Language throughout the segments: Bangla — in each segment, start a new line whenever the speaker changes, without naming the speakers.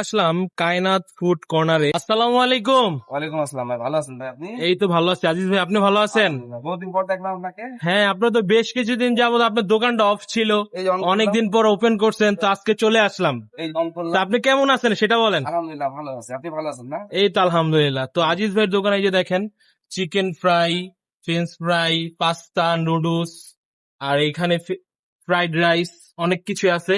আসলাম কায়নাত ফুড কর্নারে। আসসালামু আলাইকুম।
ওয়ালাইকুম আসসালাম ভাই ভালো আছেন ভাই আপনি?
এই তো ভালো আছি। আজিজ ভাই আপনি ভালো আছেন?
বহুদিন পর দেখলাম আপনাকে।
হ্যাঁ আপনার তো বেশ কিছুদিন যাবত আপনার দোকানটা অফ ছিল। অনেকদিন পর ওপেন করছেন তো আজকে চলে আসলাম। আপনি কেমন আছেন সেটা বলেন।
আলহামদুলিল্লাহ ভালো আছে। আপনি ভালো আছেন না?
এই তো আলহামদুলিল্লাহ। তো আজিজ ভাইয়ের দোকানে এই যে দেখেন chicken fry french fry pasta noodles আর এখানে ফ্রাইড রাইস অনেক কিছু আছে।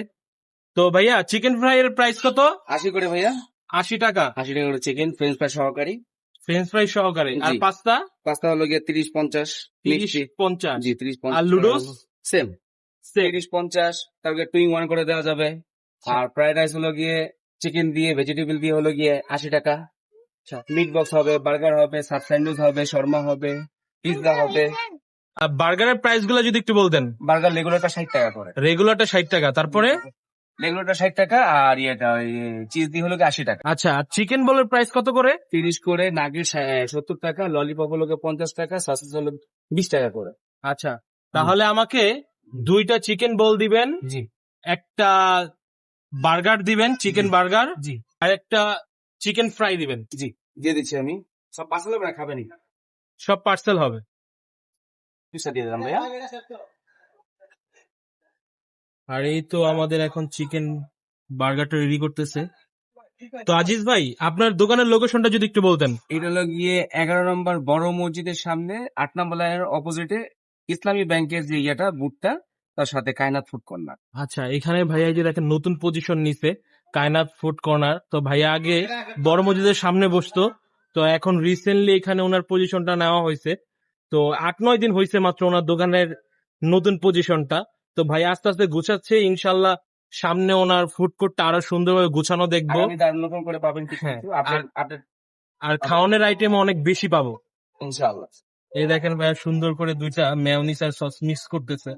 তো ভাইয়া চিকেন ফ্রাই এর প্রাইস কত?
আশি করে ভাইয়া।
আশি টাকা।
আশি টাকা করে চিকেন ফ্রেঞ্চ ফ্রাই সহকারী।
ফ্রেঞ্চ ফ্রাই সহকারে। আর পাস্তা
পাস্তা হলো গিয়ে তিরিশ পঞ্চাশ
তিরিশ পঞ্চাশ।
জি তিরিশ
আর লুডোস
সেম তিরিশ পঞ্চাশ তারপরে টুইং ওয়ান করে দেওয়া যাবে। আর ফ্রাইড রাইস হলো গিয়ে চিকেন দিয়ে ভেজিটেবল দিয়ে হলো গিয়ে আশি টাকা। মিট বক্স হবে বার্গার হবে সাব স্যান্ডউইচ হবে শর্মা হবে পিৎজা হবে।
আর বার্গারের প্রাইসগুলো যদি একটু বলতেন।
বার্গার রেগুলারটা ষাট টাকা করে।
রেগুলারটা ষাট টাকা। তারপরে?
রেগুলারটা ষাট টাকা আর ইয়েটা চিজ দিয়ে হলো আশি টাকা।
আচ্ছা আর চিকেন বলের প্রাইস কত করে?
তিরিশ করে নাগের সত্তর টাকা ললিপপ হলো পঞ্চাশ টাকা সসেস হলো বিশ টাকা করে।
আচ্ছা তাহলে আমাকে দুইটা চিকেন বল দিবেন
জি।
একটা বার্গার দিবেন চিকেন বার্গার
জি।
আর একটা চিকেন ফ্রাই দিবেন।
জি দিয়ে দিচ্ছি আমি। সব পার্সেল হবে না খাবেনি
সব পার্সেল হবে।
দিয়ে দিলাম ভাইয়া।
আর এই তো আমাদের এখন চিকেন বার্গারটা রেডি করতেছে। তো আজিজ ভাই আপনার দোকানের লোকেশনটা যদি একটু বলতেন।
এটা হলো গিয়ে এগারো নম্বর বড় মসজিদের সামনে আট নম্বর লাইনের অপোজিটে ইসলামী ব্যাংকের যে ইয়েটা বুটটা তার সাথে কায়নাত ফুড কর্নার
আচ্ছা এখানে ভাইয়া যে দেখেন নতুন পজিশন নিছে কায়নাত ফুড কর্নার তো ভাইয়া আগে বড় মসজিদের সামনে বসতো। তো এখন রিসেন্টলি এখানে ওনার পজিশনটা নেওয়া হয়েছে। তো আট নয় দিন হয়েছে মাত্র ওনার দোকানের নতুন পজিশনটা তো ভাই আস্তে আস্তে গুছাচ্ছে ইনশাল্লাহ সামনে ওনার ফুড কোর্টটা আরও সুন্দরভাবে গুছানো দেখব।
নতুন করে পাবেন
হ্যাঁ, আর খাওয়ানোর আইটেম অনেক বেশি পাবো।
ইনশাআল্লাহ।
এই দেখেন ভাইয়া সুন্দর করে দুইটা মেয়নিস আর সস মিক্স করতেছে।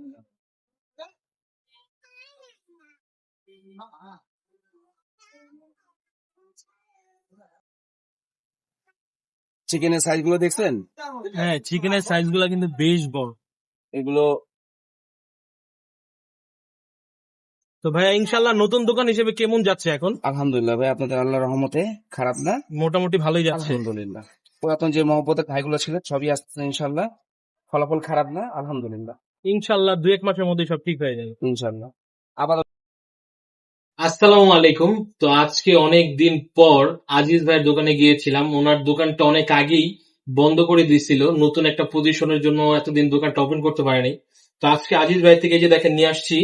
চিকেনের সাইজগুলো দেখছেন?
হ্যাঁ চিকেনের সাইজগুলা কিন্তু বেশ বড়।
এগুলো
তো ভাইয়া ইনশাল্লাহ নতুন দোকান হিসেবে কেমন যাচ্ছে এখন?
আলহামদুলিল্লাহ ভাই আপনাদের আল্লাহ রহমতে খারাপ না?
মোটামুটি ভালোই যাচ্ছে।
আলহামদুলিল্লাহ। পুরাতন যে মহব্বতের ভাইগুলো ছিল সবই আসছে ইনশাল্লাহ ফলাফল খারাপ না আলহামদুলিল্লাহ।
ইনশাল্লাহ দুই এক মাসের মধ্যে সব ঠিক হয়ে যাবে।
ইনশাল্লাহ আবার
আসসালামু আলাইকুম। তো আজকে অনেক দিন পর আজিজ ভাইয়ের দোকানে গিয়েছিলাম। ওনার দোকানটা অনেক আগেই বন্ধ করে দিয়েছিল। নতুন একটা পজিশনের জন্য এতদিন দোকানটা ওপেন করতে পারেনি। তো আজকে আজিজ ভাই থেকে যে দেখেন নিয়ে আসছি।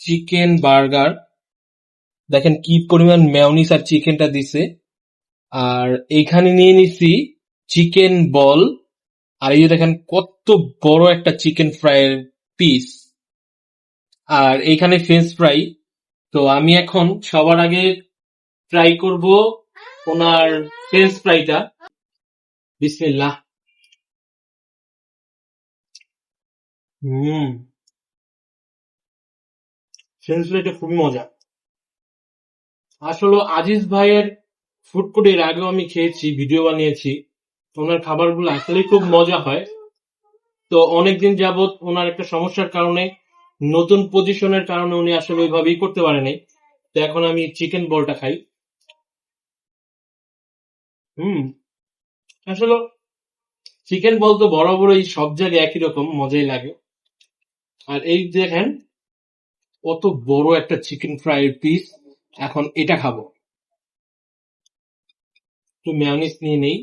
Chicken burger. দেখেন কি পরিমাণ মেয়নিস আর চিকেনটা দিছে। আর এইখানে নিয়ে নিছি চিকেন বল। আর এই দেখেন কত বড় একটা চিকেন ফ্রাইয়ের পিস আর এইখানে ফ্রেঞ্চ ফ্রাই তো আমি এখন সবার আগে ট্রাই করব ওনার ফ্রেঞ্চ ফ্রাইটা বিসমিল্লাহ। হুম। ফ্রাইটা খুবই মজা। আসলে আজিজ ভাইয়ের ফুড কোর্টের আগেও আমি খেয়েছি ভিডিও বানিয়েছি। ওনার খাবারগুলো আসলেই খুব মজা হয়। তো অনেকদিন যাবত ওনার একটা সমস্যার কারণে, নতুন পজিশনের কারণে উনি আসলে ওইভাবেই করতে পারেনি। তো এখন আমি চিকেন বলটা খাই। হুম। আসলে চিকেন বল তো বরাবরই সব জায়গায় একই রকম, মজাই লাগে। আর এই দেখেন কত বড় একটা চিকেন ফ্রাইয়ের পিস এখন এটা খাব। একটু ম্যানিস নিয়ে নেই।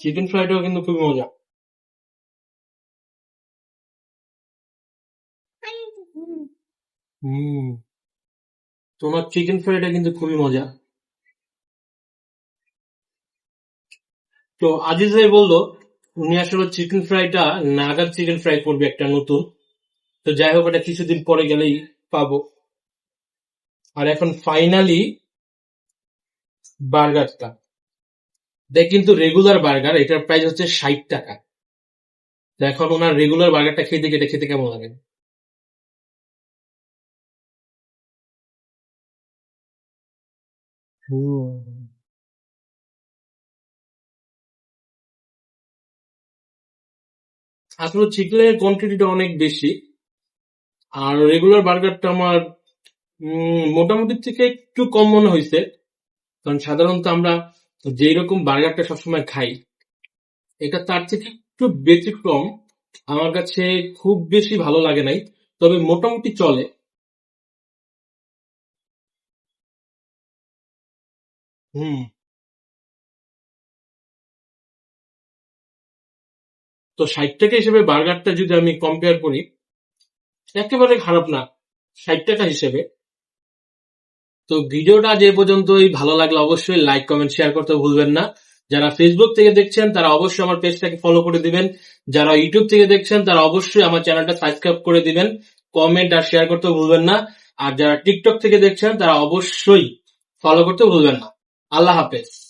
চিকেন ফ্রাইটাও কিন্তু খুবই মজা। হুম। তোমার চিকেন ফ্রাইটা কিন্তু খুবই মজা। তো আজিজ ভাই বলল, উনি আসলে চিকেন ফ্রাইটা নাগার চিকেন ফ্রাই করবে একটা নতুন। তো যাই হোক, এটা কিছুদিন পরে গেলেই পাবো। আর এখন ফাইনালি বার্গারটা দেখ কিন্তু রেগুলার বার্গার এটার প্রাইস হচ্ছে ষাট টাকা। তো এখন ওনার রেগুলার বার্গারটা খেয়ে খেতে গেলে খেতে কেমন লাগে? führen আসলে চিকলে কোয়ান্টিটিটা অনেক বেশি। আর রেগুলার বার্গারটা আমার মোটামুটি থেকে একটু কম মনে হয়েছে কারণ সাধারণত আমরা যেই রকম বার্গারটা সবসময় খাই, এটা তার থেকে একটু ব্যতিক্রম আমার কাছে খুব বেশি ভালো লাগে নাই। তবে মোটামুটি চলে। তো ষাট টাকা হিসেবে বার্গারটা যদি আমি কম্পেয়ার করি, একেবারে খারাপ না, ষাট টাকা হিসেবে। তো ভিডিওটা যে পর্যন্তই, ভালো লাগলে অবশ্যই লাইক কমেন্ট শেয়ার করতে ভুলবেন না। যারা ফেসবুক থেকে দেখছেন, তারা অবশ্যই আমার পেজটাকে ফলো করে দিবেন। যারা ইউটিউব থেকে দেখছেন, তারা অবশ্যই আমার চ্যানেলটা সাবস্ক্রাইব করে দিবেন। কমেন্ট আর শেয়ার করতে ভুলবেন না। আর যারা টিকটক থেকে দেখছেন, তারা অবশ্যই ফলো করতে ভুলবেন না। আল্লাহ হাফেজ।